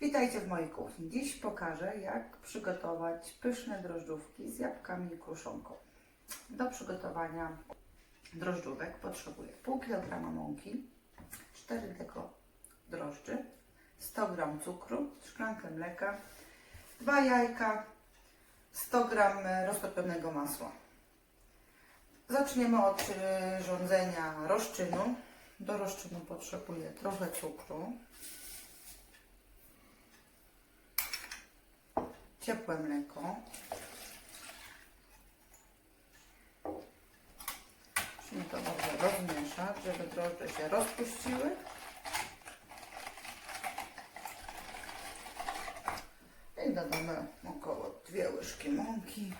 Witajcie w mojej kuchni. Dziś pokażę, jak przygotować pyszne drożdżówki z jabłkami i kruszonką. Do przygotowania drożdżówek potrzebuję pół kilograma mąki, 4 deko drożdży, 100 g cukru, szklankę mleka, 2 jajka, 100 g roztopionego masła. Zaczniemy od przyrządzenia rozczynu. Do rozczynu potrzebuję trochę cukru, ciepłe mleko. Musimy to dobrze rozmieszać, żeby drożdże się rozpuściły. I dodamy około dwie łyżki mąki.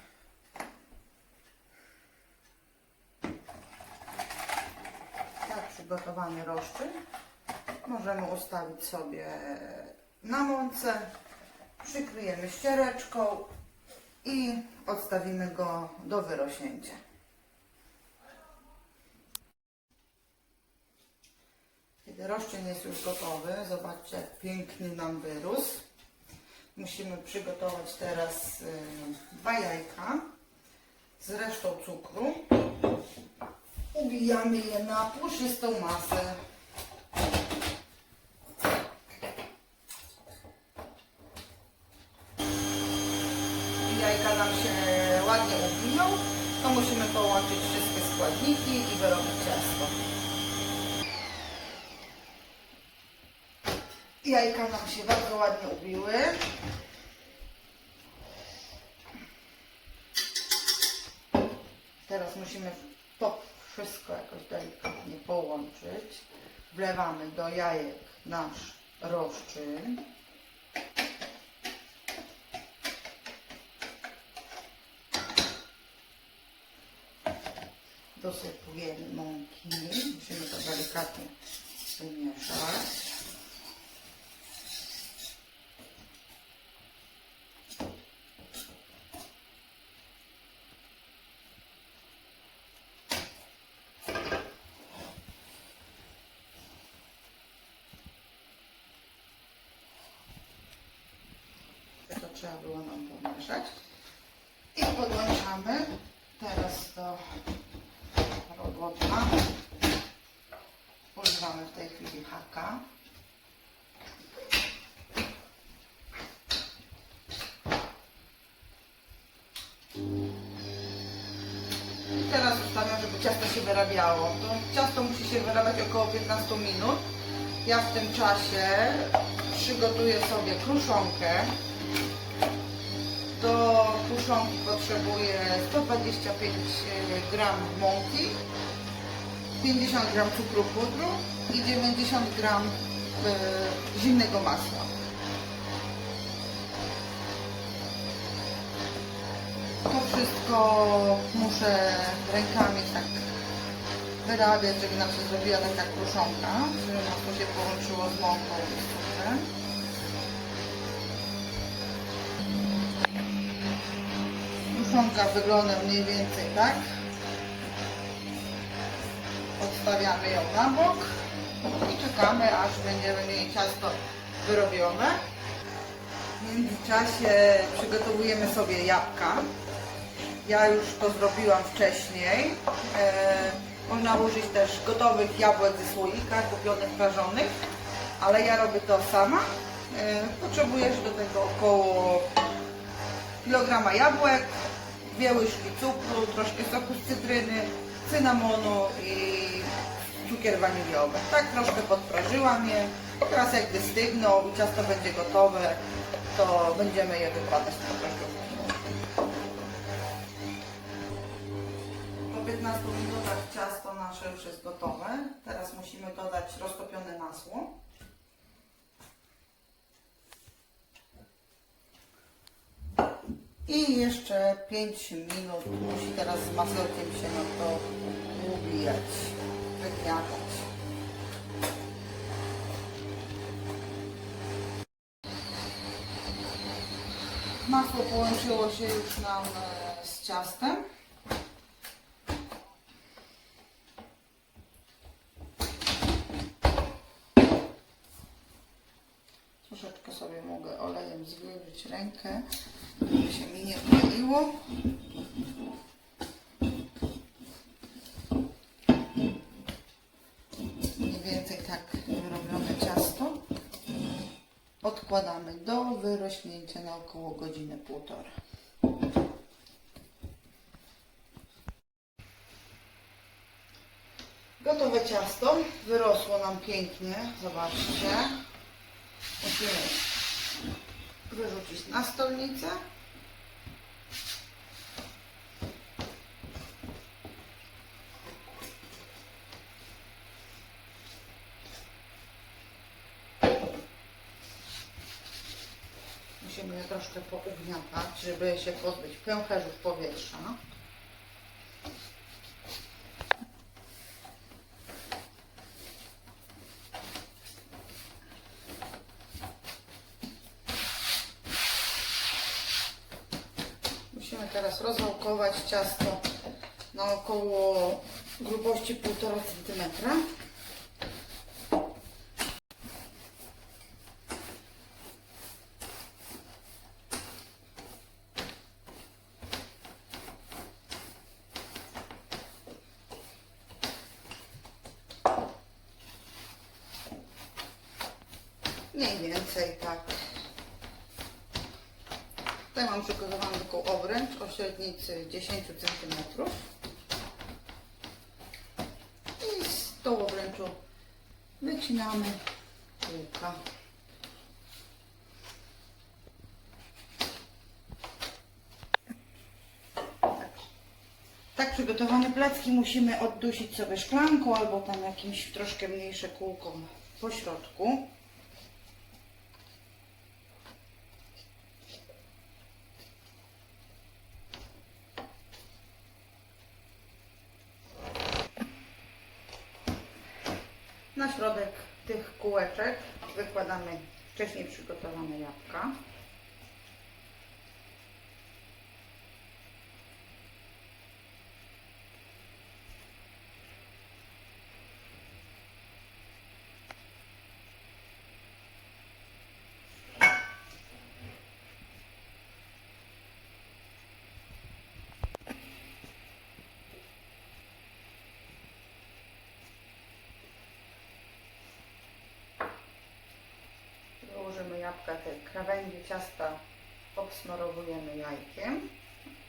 Tak przygotowany rozczyn możemy ustawić sobie na mące przykryjemy ściereczką i odstawimy go do wyrośnięcia. Kiedy rozczyn jest już gotowy, zobaczcie jak pięknie nam wyrósł. Musimy przygotować teraz y, dwa jajka z resztą cukru. Ubijamy je na puszystą masę. jajka nam się ładnie ubiją, to musimy połączyć wszystkie składniki i wyrobić ciasto. Jajka nam się bardzo ładnie ubiły. Teraz musimy to wszystko jakoś delikatnie połączyć. Wlewamy do jajek nasz rozczyn. dosypujemy mąki. Musimy to delikatnie wymieszać. To trzeba było nam pomieszać. I podłączamy teraz do robota. Używamy w tej chwili haka. I teraz ustawiam, żeby ciasto się wyrabiało. To ciasto musi się wyrabiać około 15 minut. Ja w tym czasie przygotuję sobie kruszonkę. Do kruszonki potrzebuję 125 gram mąki, 50 gram cukru pudru i 90 gram e, zimnego masła. To wszystko muszę rękami tak wyrabiać, żeby nam się zrobiła taka kruszonka, żeby masło się połączyło z mąką i cukrem. Kruszonka wygląda mniej więcej tak. Odstawiamy ją na bok i czekamy, aż będziemy mieli ciasto wyrobione. W międzyczasie przygotowujemy sobie jabłka. Ja już to zrobiłam wcześniej. E, można użyć też gotowych jabłek ze słoika, kupionych, prażonych, ale ja robię to sama. E, potrzebujesz do tego około kilograma jabłek, łyżki cukru, troszkę soku z cytryny, cynamonu i cukier waniliowy. Tak troszkę podprażyłam je. Teraz jak wystygną i ciasto będzie gotowe, to będziemy je wykładać na drożdżówki. Po 15 minutach ciasto nasze już jest gotowe. Teraz musimy dodać roztopione masło. I jeszcze 5 minut musi teraz z masełkiem się na to ubijać, wygniatać. Masło połączyło się już nam e, z ciastem. Troszeczkę sobie mogę olejem zwilżyć rękę, się mi nie kleiło. Mniej więcej tak robione ciasto. Odkładamy do wyrośnięcia na około godzinę półtora. Gotowe ciasto. Wyrosło nam pięknie. Zobaczcie. Musimy wyrzucić na stolnicę. Musimy je troszkę pougniatać, żeby się pozbyć pęcherzów powietrza. Musimy teraz rozwałkować ciasto na około grubości 1,5 cm. Mniej więcej tak. Tutaj mam przygotowany taką obręcz o średnicy 10 cm. I z tą obręczą wycinamy kółka. Tak przygotowane placki musimy oddusić sobie szklanką albo tam jakimś troszkę mniejsze kółką po środku. Na środek tych kółeczek wykładamy wcześniej przygotowane jabłka. Wyłożymy jabłka, te krawędzie ciasta obsmarowujemy jajkiem.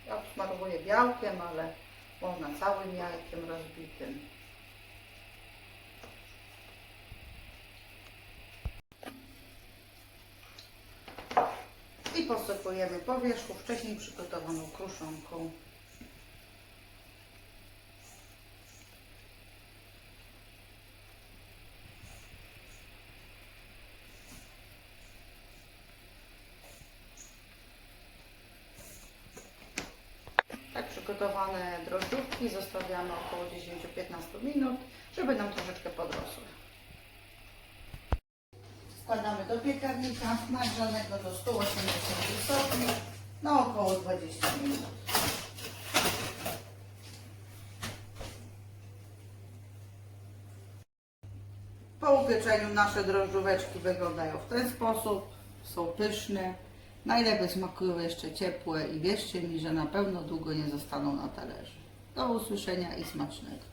Ja obsmarowuję białkiem, ale można całym jajkiem rozbitym. I posypujemy po wierzchu wcześniej przygotowaną kruszonką. Przygotowane drożdżówki zostawiamy około 10-15 minut, żeby nam troszeczkę podrosły. Wkładamy do piekarnika nagrzanego do 180 stopni na około 20 minut. Po upieczeniu nasze drożdżóweczki wyglądają w ten sposób. Są pyszne. Najlepiej smakują jeszcze ciepłe i wierzcie mi, że na pewno długo nie zostaną na talerzu. Do usłyszenia i smacznego.